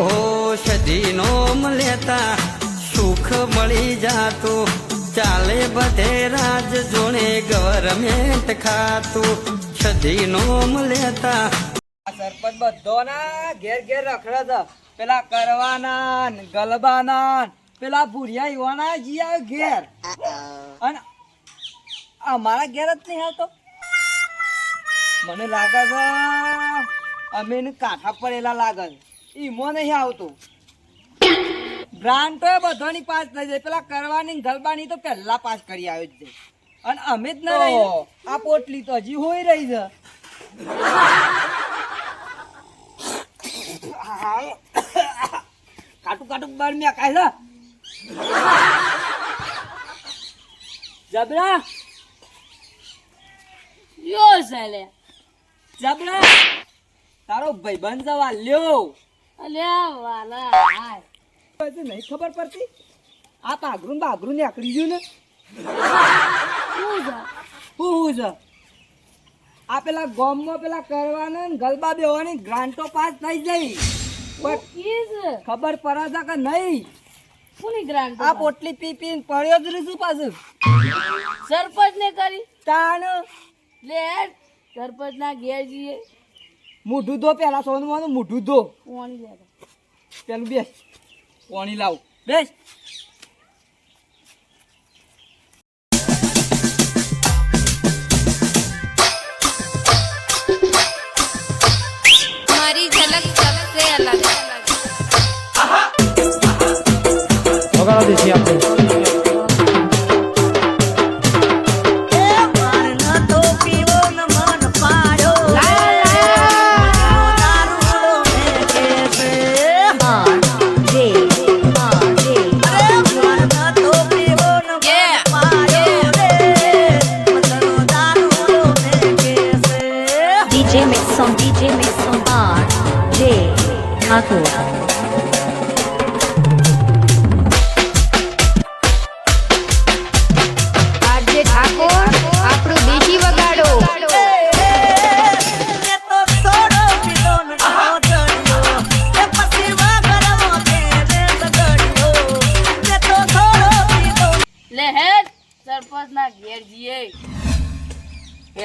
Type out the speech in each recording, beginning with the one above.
ઓ સદીનો લેતા સુખ મળી જાતું. ચાલે બધે રાજ જોણે ગવર્મેન્ટ ખાતું. સદીનો લેતા સરપંચ બધો ના ઘેર ઘેર રખડે છે. પેલા કરવાના ગલબાના પેલા ભૂરિયા યુવાના જી આવે ઘેર. અને અમારા ઘેર જ નહીં આવતો. મને લાગે છે અમે કાંઠા પડેલા લાગે છે. ઈમો નહીં આવતું. ગ્રાન્ટો બધાની પાસ થઈ જાય. પેલા કરવાની ગલબાની તો પહેલા પાસ કરી આવ્યો જ છે. અને અમે જ ના રહી આ પોટલી તો હજી હોય રહી છે. કાટું કાટું બાર મેં કાય જબરા. યો સાલે જબરા. તારો ભાઈબંધ જવા લ્યો. અલ્યા વાલા હાય. પછી નહીં ખબર પડતી? આ પાઘરું ને બાઘરું ને આકડી ગયું ને. શું છે હું છે આ પેલા ગોમમાં પેલા કરવાના ને ગલબા બેવાની ગ્રાન્ટો પાસ થઈ જઈ ખબર પડે છે કે નહીં? કોની ગ્રાન્ટ આ પોટલી પી પી પડ્યો જ રહીશું પાછું? સરપંચ ને કરી? તાણ. લે સરપંચ ના ઘેર જઈએ. મોઢું ધો પેલા સોનવાનું મોઢું ધો પાણી લે પેલું બેસ પાણી લાવ બેસ हमारी झलक सबसे अलग વગાડો દેશી આપણે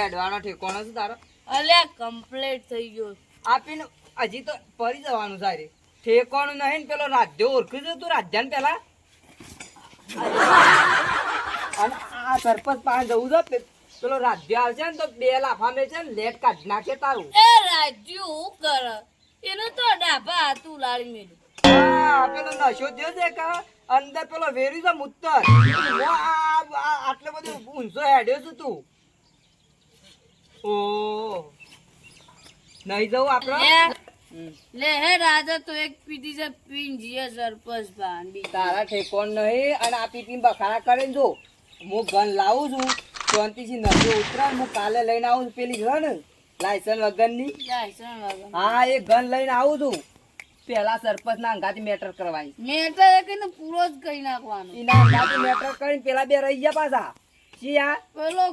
હેડવાનો ઠેકોણો છે તારો. અલ્યા કમ્પ્લીટ થઈ ગયો. આપીને હજી તો ફરી જવાનું સારી ઠેકોણું નહીં ને પેલો રાધ્યો ઓળખી છે તું રાજ્યાને પેલા? અને આ સરપંચ પાસે જવું છે પેલો રાજ્ય આવશે ને તો બે લાફા મેં છે ને લેટ કાઢી નાખે તારું. એ રાજ્યુ હું કર? એનું તો ડાભા હતું લાળી મેલું પેલો નશો થયો છે કે અંદર પેલો વેરી છે મુત્તર. આટલો બધો ઊંચો હેડ્યો છું તું. ઓ. નહીં જવું આપણે? લે. હે રાજા તો એક પીધી છે પીન જીએ સરપંચ ભાન બી તારા ઠેકોણ નહીં અને આ પીપી બખાડા કરે જો હું ગન લાવું છું શાંતિથી નદી ઉતરા હું કાલે લઈને આવું પેલી છે ને લાયસન્સ વગરની. લાયસન્સ વગર. હા એ ગન લઈને આવું છું. પેલા સરપંચ ના અંગાથી મેટર કરવાની મેટર કહીને પૂરો જ કહી નાખવાનો. એના અંગાથી મેટર કરીને પેલા બે રહી ગયા પાછા. શી આ? પેલો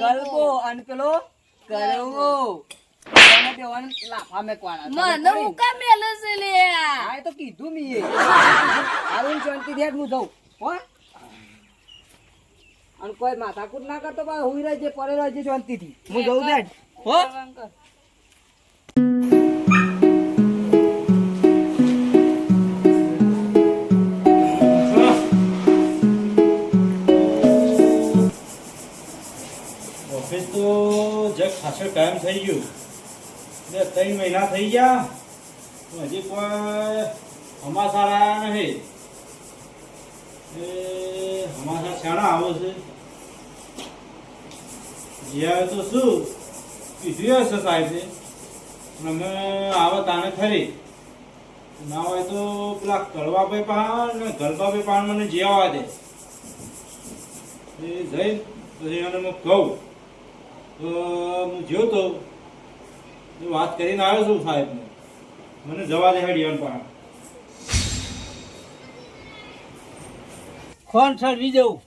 ગલબો અને પેલો કરવો. એને બેવાને લાફા મેકવાના. મને મુકા મેલે છે લે. હા એ તો કીધું મીએ હારું શાંતિ દેખ હું જઉં. હો? અને કોઈ માથાકૂટ ના કરતો બા હુઈ રહેજે પડે રહેજે શાંતિથી. હું જઉં દેખ હો? ખાસો ટાઈમ થઈ ગયો. બે, ત્રણ મહિના થઈ ગયા. હજી કોઈ હમાસા રહ્યા નથી એ, હમાસા શાણા આવો છે. જે તો શું? કીધું હશે સાહેબ. અમે આવે તાને ખરી. ના હોય તો પેલા કડવાભાઈ પાન ને ગલબાભાઈ પાન મને જે દે. એ જઈ, પછી એને હું કહું. હું જ્યો તો વાત કરીને આવ્યો છું સાહેબને. મને જવા દે હેડિયન પણ કોણ સળવી જવું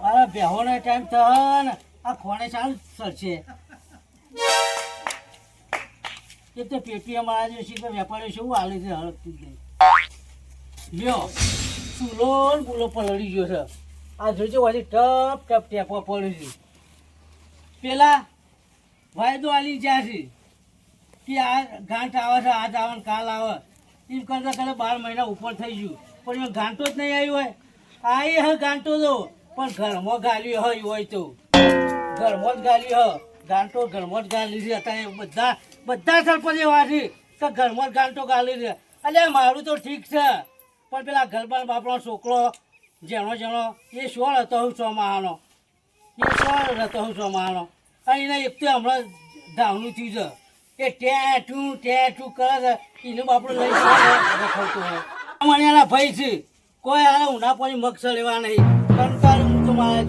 મારા બેહોના ટાઈમ થન આ ખોણે ચાલ સરશે કે તો પેટીએમ જે છે વેપારીઓ શું હાલે છે હળકતી લ્યો, ચૂલો બુલો પલળી ગયો છે. આ જોજો હજી ટપ ટપ ટેપો પડ્યું છે. પેલા વાયદો આલી જ્યાં છે કે આ ગાંઠ આવે છે આજ આવે કાલ આવે. એમ કરતા કરતા બાર મહિના ઉપર થઈ ગયું. પણ એમાં ગાંઠો જ નહીં આવ્યો હોય. આ એ હ ગાંઠો તો, પણ ઘરમાં ગાલ્યું હોય હોય તો. ઘરમાં જ ગાલ્યું હ. ગાંઠો ઘરમાં જ ગાલી છે. અત્યારે બધા બધા સરપંચ એવા છે કે ઘરમાં જ ગાંઠો ગાલી છે. અલ્યા મારું તો ઠીક છે. પણ પેલા ઘરમાં બાપનો છોકરો જેનો જેનો એ સોળ હતો સો માહાનો એ સોળ હતો હું માહાનો અને એક તો હમણાં ધાવનું થયું છે. એ ટેટું ટેટું કરે છે. એનું એના ભાઈ છે. કોઈ આને ઉના પાણી મગસ લેવા નહીં. કંટાળ્યો હું તો મારા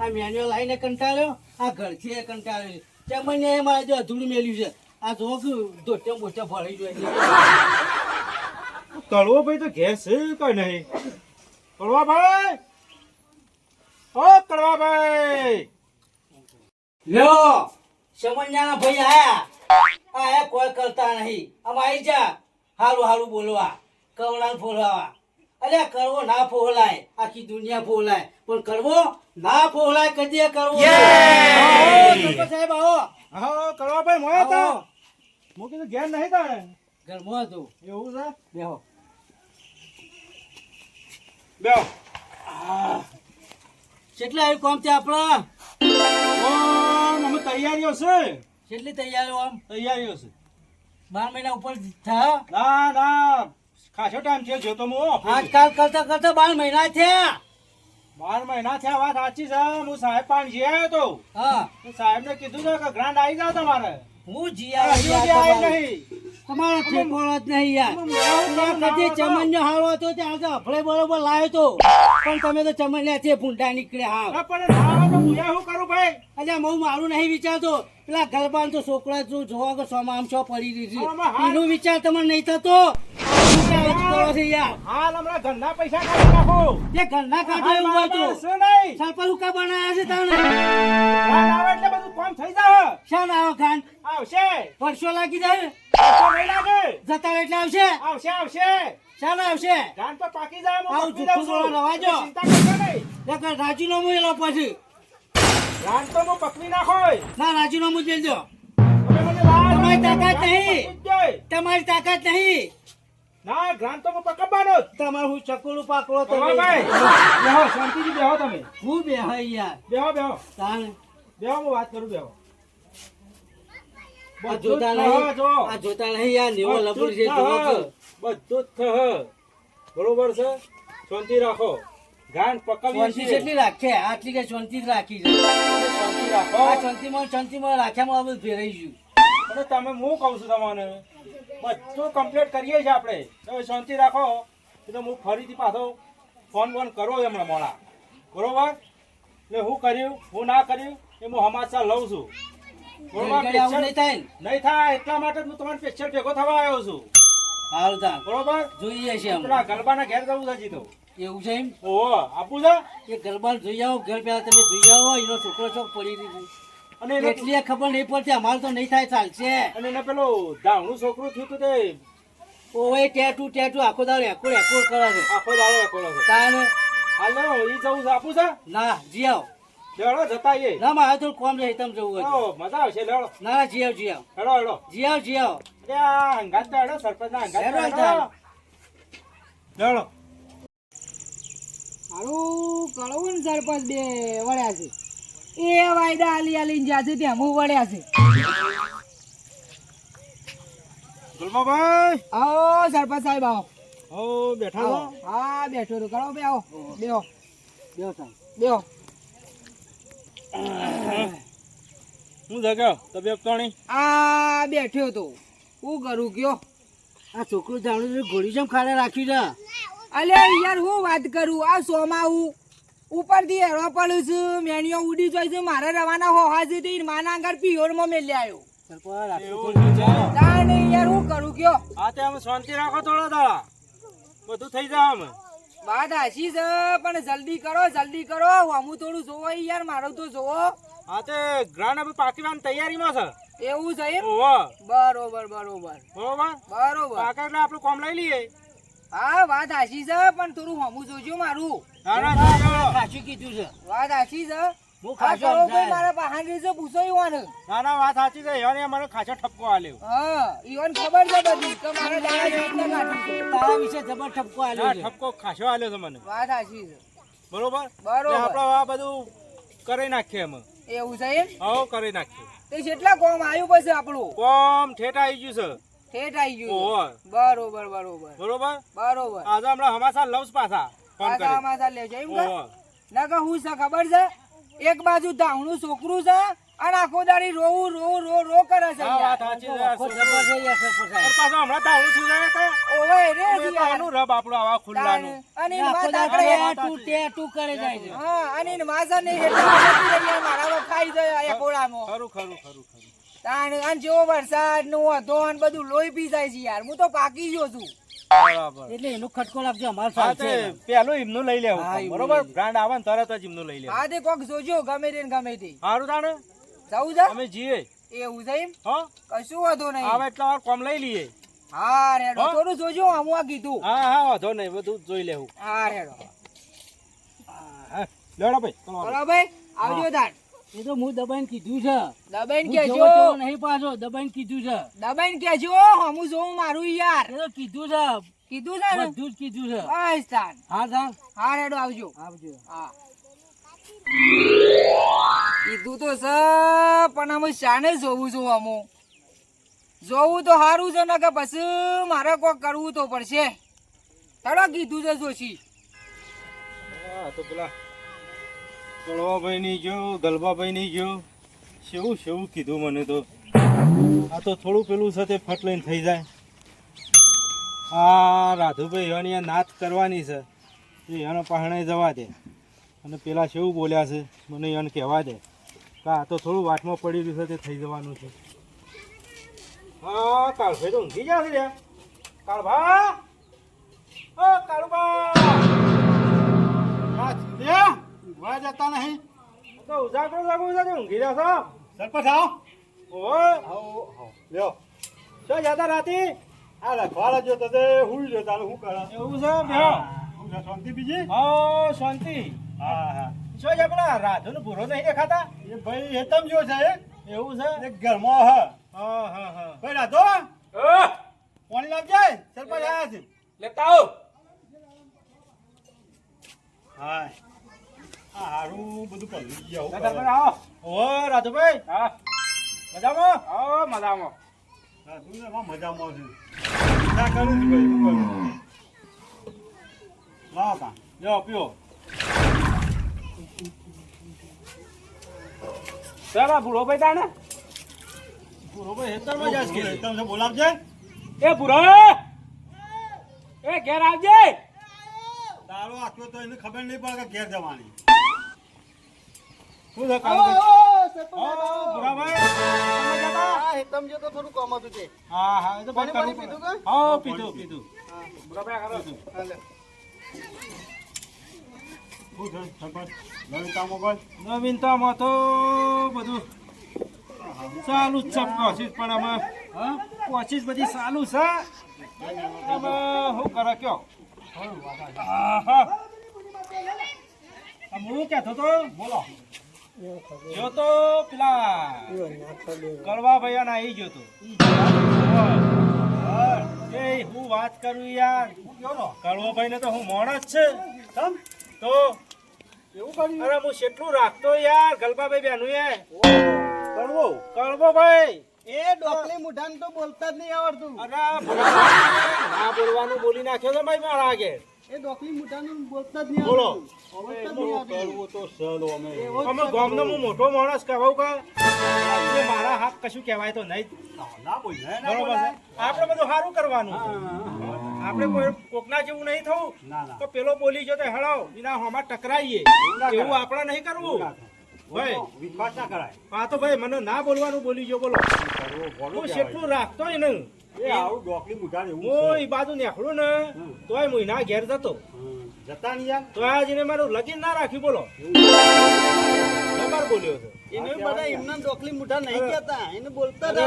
આ મેન્યુઅલ આવીને કંટાળ્યો, આ ઘરથી કંટાળ્યો. ત્યાં મને એ જો અધૂરું મેલ્યું છે. આ જો કે દોટે મોટે ભળી જોઈએ તળવો ભાઈ તો ઘેર છે નહીં? કડવા ભાઈ! ઓ કડવા ભાઈ! લ્યો સમન્યાના ભાઈ આયા. આયા કોઈ કરતા નહીં. આમ આવી જા. હારું હારું બોલવા. કવડાને ફોલાવા અલ્યા કરવો ના ફોલાય આખી દુનિયા ફોલાય પણ કરવો ના ફોલાય કદી કરવો સાહેબ આવો. હા કડવા ભાઈ મોયા તા. હું કીધું ઘેર નહીં તાણે? ઘરમાં હતું. એવું છે? બેહો. બેહો. કેટલા આવ્યું કોમ છે આપણા? ઓમ, અમે તૈયારીઓ છે. કેટલી તૈયારીઓ આમ? તૈયારીઓ છે. બાર મહિના ઉપર થયા? ના ના. ખાસો ટાઈમ છે જો તો હું. આજકાલ કરતા કરતા બાર મહિના થયા. બાર મહિના થયા વાત સાચી છે. હું સાહેબ પાણી જઈ આવ્યો તો. હા. સાહેબ ને કીધું કે ગ્રાન્ડ આવી જાવ તમારે. હું જી આવ્યો નહીં. તમારો ઠેકોળો જ નહીં યાર. કદી ચમનનો હારો હતો ત્યાં તો અફળે બરોબર લાવ્યો તો. પણ તમે તો ચમન્યા છે ભૂંડા નીકળ્યા હા પણ શું કરું ભાઈ? અલ્યા હું મારું નહીં વિચારતો. પેલા ગલબાન તો છોકરા જો જોવા કે સોમાં આમ છો પડી આમાં એનો વિચાર તમને નહીં થતો. હાલ હમણાં ઘરના પૈસા કાઢી નાખો. તે ઘરના કાઢો એવું તો શું નહીં? સરપંચ ઉકા બનાયા છે આવે એટલે બધું કામ થઈ જાય. શા ના આવો ખાન. આવશે. વર્ષો લાગી જાય. આવશે નહીં લાગે. જતા એટલે આવશે. આવશે આવશે. શા આવશે. ગ્રાન્ડ તો પાકી જાય આવું જુઠ્ઠું બોલો, રવા ચિંતા કરશો નહીં. નકર રાજીનામું એલો પછી. તો હું પકડી નાખો ના રાજીનામું જ દેજો તમારી તાકાત નહીં. તમારી તાકાત નહીં. ના ગ્રાન્ડ તો પકડવાનો. તમારું હું ચકલું પાકડો તમે બેહો શાંતિથી બેહો તમે. હું બેહો યાર. બેહો બેહો. તાણ. બેહો હું વાત કરું બેહો. જોતા નહીં આ જોતા નહીં યાર નેવો લબુર છે બધું જ થહ. બરોબર છે? શાંતિ રાખો. ગાંઠ પકડી શાંતિ. કેટલી રાખે આટલી કે શાંતિ રાખી છે. શાંતિ રાખો. આ શાંતિમાં શાંતિમાં રાખ્યામાં બધું ફેરાઈ ગયું. અને તમે હું કહું છું તમને? બધું કમ્પ્લીટ કરીએ છીએ આપણે. તમે શાંતિ રાખો. એટલે હું ફરીથી પાછો ફોન બોન કરો હમણાં મોડા. બરોબર? એટલે હું કર્યું હું ના કર્યું એ હું સમાચાર લઉં છું. બરોબર? નહીં થાય નહીં થાય એટલા માટે હું તમારે સ્પેશિયલ ભેગો થવા આવ્યો છું. તાણ બરોબર? જોઈએ છે પેલા ગરબાના ઘેર જવું છે હજી તો. એવું છે એમ? ઓહો આપું છે? એ ગરબા જોઈ આવો. ઘર પેલા તમે જોઈ આવો. એનો છોકરો છોક પડી દીધું અને એટલી ખબર નહીં પડતી અમારે તો નહીં થાય ચાલશે. અને એને પેલો ધાવણું છોકરું થયું હતું તે? ઓય ટેટુ ટેટુ આખો દાડો એકોડ એકોડ કરે છે. આખો દાડો એકોડો છે. તાને હાલો ઈ જવું છે આપું છે? ના જી આવો. લેડો જતા આવીએ. ના મારે તો કોમ રહી તમ જવું હોય. મજા આવશે લેડો ના ના જી આવ જી આવ. હેડો હેડો. જી આવ જી આવો. આ હંગાત તો હેડો સરપંચ ના હંગાત હેડો લેડો કળવું ને સરપંચ બે વળ્યા છે. એ વાયદા આલી આલી જ્યાં છે ત્યાં હું વળ્યા છે. ગુલમાભાઈ! આવો સરપંચ સાહેબ આવો. ઓ બેઠા આવો. છો હા બેઠો તો કરો બે આવો. બેહો બેહો તાણ. બેહો હું જગ્યા? તબિયત પાણી? આ બેઠ્યો તો હું કરું કયો? આ છોકરું જાણું ઘોડી જેમ ખાડે રાખ્યું છે? અલે યાર હું વાત કરું? આ સોમાં હું. ઉપરથી હેરવા પડું છું. મેણીઓ ઉડી જોઈ છે. મારે રવાના હોવા છે તે માના આગળ પિયોરમાં મેલી આવ્યો. યાર હું કરું કયો? હા તે અમે શાંતિ રાખો થોડા દાડા. બધું થઈ જાય અમે વાત હાશી છે પણ જલ્દી કરો જલ્દી કરો. હું થોડું જોવો યાર મારું તો જોવો. હા તે ગ્રાન્ડ હવે પાકીવાની તૈયારીમાં છે. એવું છે બરોબર બરોબર. બરોબર બરોબર. કાકા એટલે આપણું કોમ લઈ લઈએ. હા વાત હાચી છે પણ થોડું હમું જોજો મારું. ખાસું કીધું છે. વાત આશી છે. હું ખાસું કરો ભાઈ સમજાય. મારા બહાને છે પૂછો ઈવાને. ના ના વાત સાચી છે. ખાસો ઠપકો આલ્યો. હા ઈવાને ખબર છે બધી કે મારા દાડા જેટલા કાઢું તારા વિશે જબર ઠપકો આલ્યો છે. ઠપકો ખાસો આલ્યો છે મને. વાત સાચી છે. બરોબર? બરોબર. આપણે આ બધું કરી નાખીએ અમે એવું છે એમ? હો કરી નાખીએ. તે કેટલા કોમ આવ્યું પછી આપણું? કોમ ઠેઠ આવી ગયું છે. ઠેઠ આવી ગયું બરોબર બરોબર. બરોબર? બરોબર. આજે હમણાં હમાસા લઉં પાછા પાછા કરી. અમાસા એમ ના કે હું છે ખબર છે? એક બાજુ ધાવણું છોકરું છે અને આખો દાડી રોવું રોવું રો રો કરે છે છે છે હમણાં ઓવે રે યાર. આનું રબ આપણું આવા ખુલ્લાનું. અને તું તે તું કરે જાય હા અને માસા ને ખાઈ જાય આ ખરું ખરું ખરું. તાણ અને જેવો વરસાદ નો હતો અને બધું લોહી પી જાય છે યાર. હું તો પાકી ગયો છું. બરાબર. એટલે એનો ખટકો લાગજો અમારે સાથે પેલો એમનું લઈ લેવું. બરોબર? બ્રાન્ડ આવે ને તરત જ એમનું લઈ લેવું હા તે કોક જોજો ગમે તે ગમે તે. સારું તાણે? જવું છે અમે જીએ. એવું છે એમ? હો? કશું વાંધો આવે નહીં એટલે વાર કોમ લઈ લઈએ. હા રેડો? થોડું જોજો હું આ કીધું. હા હા વાંધો નહીં બધું જોઈ લેવું. હા રેડો. લેડો ભાઈ ચલો. ભાઈ આવજો તાણ. એ તો હું દબાઈને કીધું છે. દબાઈને હું કેજો નહીં પાછો દબાઈને કીધું છે. દબાઈને કેજો હમું જોઉં મારું યાર. એ તો કીધું છે. કીધું છે ને? બધું જ કીધું છે. હા સાહેબ હા રેડો આવજો. આવજો. હા. કીધું તો છે પણ અમે શાને જોવું છું અમુ જોવું તો સારું છે ને કે પછી મારે કોક કરવું તો પડશે. તડો કીધું છે જોશી. હા તો પેલા કળવાભાઈ ની જો ગલબાભાઈ ની જો. શેવું શેવું કીધું મને તો. આ તો થોડું પેલું છે ફટ લઈને થઈ જાય. આ રાધુભાઈ એની આ કરવાની છે. એ એનો પહાણે જવા દે. અને પેલા શેવું બોલ્યા છે, મને એને કહેવા દે. કા આ તો થોડું વાટમાં પડી રહ્યું છે, તે થઈ જવાનું છે. હા, કાળભાઈ તો ઊંઘી જશે રે કાળભા! ઓ કાળુબા ઊંઘવા જતા નહીં. તો ઉજાગરો લાગો ઉજાગરો. તો ઊંઘી જાવ છો? સરપંચ આવો. ઓ આવો લ્યો. શું જતા રાતી? આ લખવાડા જો તો તે હુઈ જો તારે શું કરા? એવું છે? બેહો. શાંતિ બીજી? હા શાંતિ. હા હા. શું છે પેલા રાધુ નો ભૂરો નહીં દેખાતા? એ ભાઈ હેતમ જો છે એવું છે? એક ઘરમાં હ. હા હા હા. ભાઈ રાધો. પાણી લાવજે. સરપંચ આયા છે. લેતા આવો. હા. આ હારું બધું પલળી ગયા લેતા આવો. રાધુભાઈ. હા. મજામાં? હા મજામાં. મજામાં છે. ના કરું છું ભાઈ કરું? લાવો તા લ્યો પીઓ. ભૂરો ભાઈ તાને ભૂરો ભાઈ હેતરમાં જાસ કે હેતમ બોલાવજે. એ ભૂરો! એ ઘેર આવજે. તારો આખો તો એને ખબર નહીં પડે કે ઘેર જવાની. શું છે કાળુભાઈ હા ભૂરાભાઈ તમે જતા? હેતમ જો તો થોડું કોમ હતું તે. હા હા એ તો ભાઈ પાણી પીધું કે? હા પીધું પીધું. ભૂરાભાઈ કરો શું છે સરપંચ? લલિતા મોબાઈલ નવીનતામાં તો બધું ચાલુ જ છે કોશિશ પણ અમે હા? કોશિશ બધી ચાલુ છે. અમે શું કરે કયો? હું કહેતો તો બોલો. જો તો પેલા કડવા ભૈયા આવી ગયો તો. એ હું વાત કરું યાર. કડવા ભાઈ ને તો હું માણસ છે. તો એવું કર્યું? અરે હું કેટલું રાખતો યાર ગલબાભાઈ બેનું એ. કરવો કળવો? ભાઈ એ ડોકલી મુઠાન તો બોલતા જ નહીં આવડતું. અરે ના બોલવાનું બોલી નાખ્યો છે ભાઈ મારા આગળ. એ ડોકલી મુઠાનું બોલતા જ નહીં બોલો. કરવું તો સહેલો અમે. અમે ગામનો હું મોટો માણસ કહેવાઉં કે? મારા હાથ કશું કહેવાય તો નહીં. ના બોલ બરોબર આપણે બધું સારું કરવાનું આપણે કોઈ કોકના જેવું નહીં થવું. ના ના. તો પેલો બોલી જો તો હેળો એના હોમાં ટકરાઈએ. એવું આપણે નહીં કરવું. ભાઈ. વિશ્વાસ ના કરાય. હા તો ભાઈ મને ના બોલવાનું બોલી ગયો બોલો. હું. જેટલું રાખતો ને એ આવું ડોકલી મુઠાન એવું હું એ બાજુ નીકળું ને તોય હું ઘેર જતો. જતા નહીં યાર? તો આજને મારું લગીન ના રાખ્યું બોલો. બોલ્યો છે. એને બધા એમના ડોકલી મુઠા નહીં કહેતા. એને બોલતા જ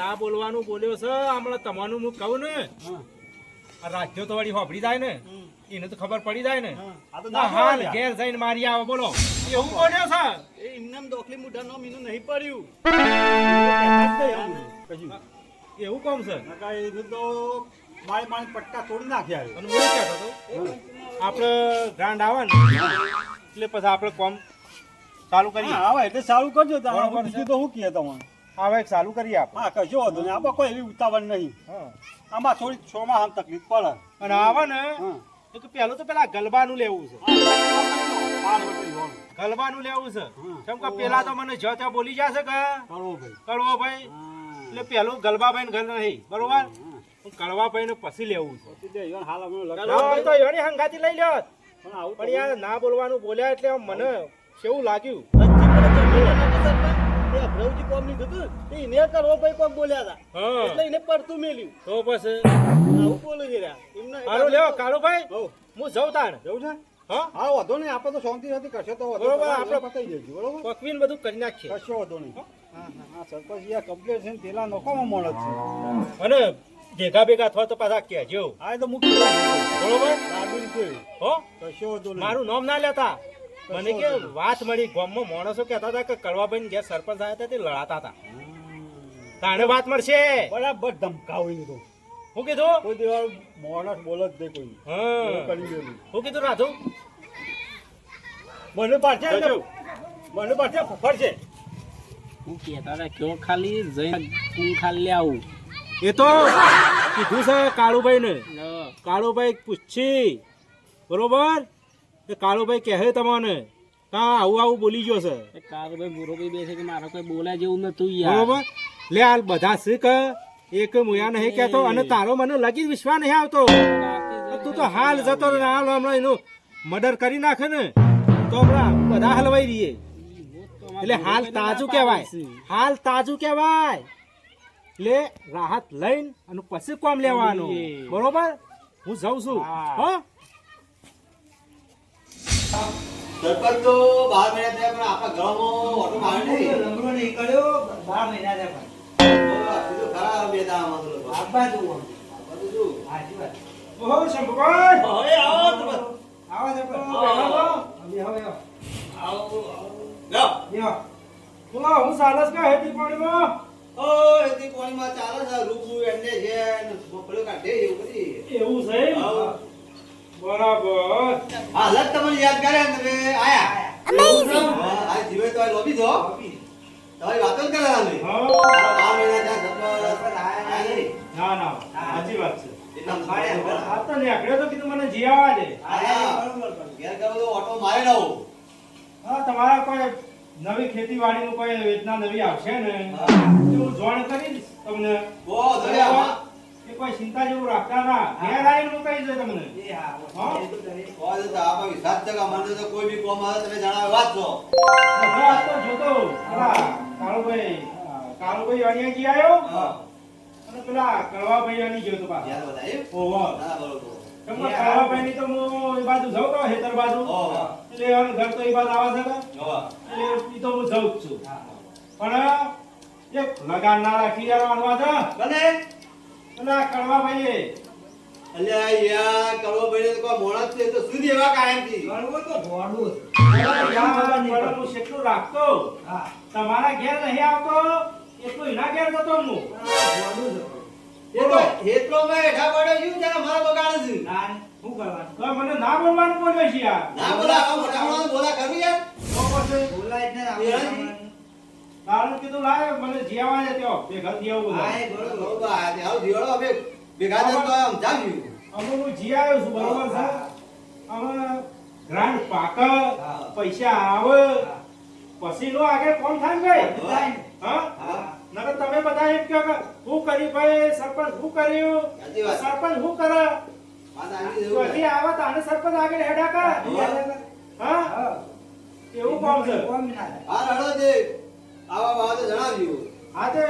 ના બોલવાનું બોલ્યો છે. હમણાં તમારું હું કહું ને રાજ્યો તો વળી હોભળી જાય ને. એને તો ખબર પડી જાય ને. ના હાલ. ઘેર જઈને મારી આવે બોલો. એવું બોલ્યો છે? એમના દોખલી ડોકલી મુઠા નામ એનું નહીં પડ્યું કશું. એવું કોમ છે? તો મારે મારી પટ્ટા તોડી નાખ્યા છે. અને હું કહેતો હતો આપણે ગ્રાન્ડ આવે ને એટલે પછી આપણે કોમ ચાલુ કરીએ. આવે એટલે સારું કરજો બીજું તો શું કહે તમારે હવે એક ચાલુ કરીએ આપણે હા કશો વાંધો નહીં. આમાં કોઈ એવી ઉતાવળ નહીં. આમાં થોડી છોમાં આમ તકલીફ પડે. અને આવે ને તો કે પહેલું તો પેલા ગલબાનું લેવું છે. ગલબાનું લેવું છે. કેમ કે પેલા તો મને જ ત્યાં બોલી જશે કે કરવો ભાઈ. કડવો ભાઈ. એટલે પેલું ગલબાભાઈ ગલ નહીં બરોબર? કડવાભાઈ ને પછી લેવું છે. લઈ લ્યો. પણ યાર ના બોલવાનું બોલ્યા એટલે મને કેવું લાગ્યું? અભરાવજી કોમ નહીં થતું એને કરવો ભાઈ કોમ બોલ્યા હતા. એટલે એને પડતું મેલ્યું. તો પછી? આવું બોલે છે. એમના લેવો કાળુભાઈ. હું જઉં તાણ. છે? હા? હા વાંધો નહીં આપણે તો શાંતિ નથી કરશો તો બરોબર. આપણે- પતાઈ દેજો બરોબર? પકવીને બધું કરી નાખીએ. કશો વાંધો નહીં. સરપંચ યાર કમ્પ્લેટ છે ને નોખામાં મોણસ છે. અને ભેગા ભેગા થવા તો પાછા કહેજો. આ તો મૂકી. બરોબર? લાડુ છે હો? કશો વાંધો મારું નામ ના લેતા. મને કે વાત મળી ગામમાં માણસો કહેતા હતા કે કડવાભાઈ જે સરપંચ આવ્યા હતા તે લડાતા હતા. તાણે વાત મળશે. બરાબર ધમકાવી તો હું કીધું? કોઈ દિવસ માણસ બોલ જ નહીં કોઈ. હા. હું કીધું રાધુ? મને પાછે જજો. મને પાછે ફરશે હું કહેતા હતા કયો ખાલી જઈને હું ખાલી આવું એ તો કીધું છે કાળુભાઈ ને કાળુભાઈ પૂછી. બરોબર? કાળુભાઈ કહે તમને. કા આવું આવું બોલી ગયો છે. કાળુભાઈ બુરોભાઈ બેસે કે મારે કોઈ બોલ્યા જેવું નતું યાર. બરોબર? લે હાલ બધા શીખ. એક મુયા નહીં કહેતો અને તારો મને લગી વિશ્વાસ નહીં આવતો. તું તો હાલ જતો હાલ હમણાં એનું મર્ડર કરી નાખે ને. તો હમણાં બધા હલવાઈ રહીએ. એટલે હાલ તાજું કહેવાય. હાલ તાજું કહેવાય. એટલે રાહત લઈને અને પછી કોમ લેવાનું. બરોબર? હું જાઉં છું. હો. સરપંચ તો બાર મહિના થયા પણ આપણા ઘરમાં ઓટો માર્યો નહીં. લંગડો નહીં કર્યો બાર મહિના થયા પણ. તો ખરા બે દાડામાં તો લોકો. આબા જુઓ. આ બધું વાત. ઓહો શંભુભાઈ. હવે આવો. બોલો હું સાલસ કે હેતી પાણીમાં ઓ, હેતી પાણીમાં ચાલે છે. રૂબરૂ એને છે ને મગફળીઓ કાઢે એવું બધી. એવું છે. બરાબર હાલત તમને યાદ કરે ને તમે આયા. હા, આ જીવે તો લોબી જો તમારી વાતો જ કરે અમે. હા. મહિના. ના ના સાચી વાત છે. આ તો નીકળ્યો તો કીધું મને જી આવવા દે આયા. ઘેર ગયો ઓટો મારી લઉં. હા તમારા કોઈ નવી ખેતીવાડીનું કોઈ યોજના નવી આવશે ને? હા. જોણ કરી તમને. કે કોઈ ચિંતા જેવું રાખતા ના. ઘેર આવીને હું કહી દઉં તમને. સાત ટકા મને તો કોઈ બી કોમ આવે તમે જણાવે વાત છો વાત તો જોતો કાળુભાઈ કાળુભાઈ અણિયાજી આવ્યો હા. અને પેલા કળવાભાઈ અણી ગયો તો પાછા? ઓહો. બરોબર. કેમ કે કળવાભાઈની તો હું એ બાજુ જાઉં તો હેતર બાજુ. એટલે ઘર તો એ બાજુ આવે છે કે એટલે ઈ તો હું જાઉં જ છું. પણ એક લગાન ના રાખી યાર માનવા છે બને? પેલા કળવાભાઈએ અલ્યા યાર, કડવાભાઈને તો કોઈ છે તો શું દેવા કાયમથી? ગણવું તો ગોળવું જ. હું કેટલું રાખતો? હા. તમારા ઘેર નહીં આવતો એટલું એના ઘેર જતો હું. જ. એ હેઠા પડ્યો છું, ત્યારે મારે બગાડે છે. ના, શું કરવાનું? તો મને ના બોલવાનું બોલ્યો છે યાર ના બોલા, આવા મોટા બોલા કરવી યાર? તો પછી બોલાય જ ને. લાય મને ત્યો જીયાવું હા, બધા એ બરોબર. બરોબર, આ તે આવું જીવાડો હવે ભેગા થઈને તો આમ જામ્યું. અમે હું જી આવ્યો છું બરોબર છે અમે ગ્રાન્ડ પાક પૈસા આવે પછી નો આગળ કોણ થાય ભાઈ હા. નકર તમે બધા એમ કહો કે હું કરી ભાઈ સરપંચ હું કર્યું? સરપંચ હું કરે? પછી આવી તો તાને સરપંચ આગળ હેડા કર. હા. એવું કામ છે. હા, રડો તે. આવા બાબતે જણાવ્યું. હા તે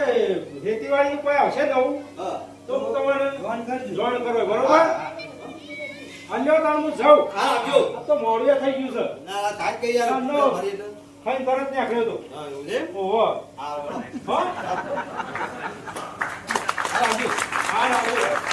ખેતીવાડી કોઈ આવશે નવું હા. તો હું તમને ફોન જોઈન કરો બરોબર? અલ્યો તાણ હું જાઉં. હા, તો મોડું થઈ ગયું છે. ના, ના, થાક ગઈ યાર. ના, તરત ને આખડ્યો તો. હા, એવું છે? ઓહો. હા, હા હા હા.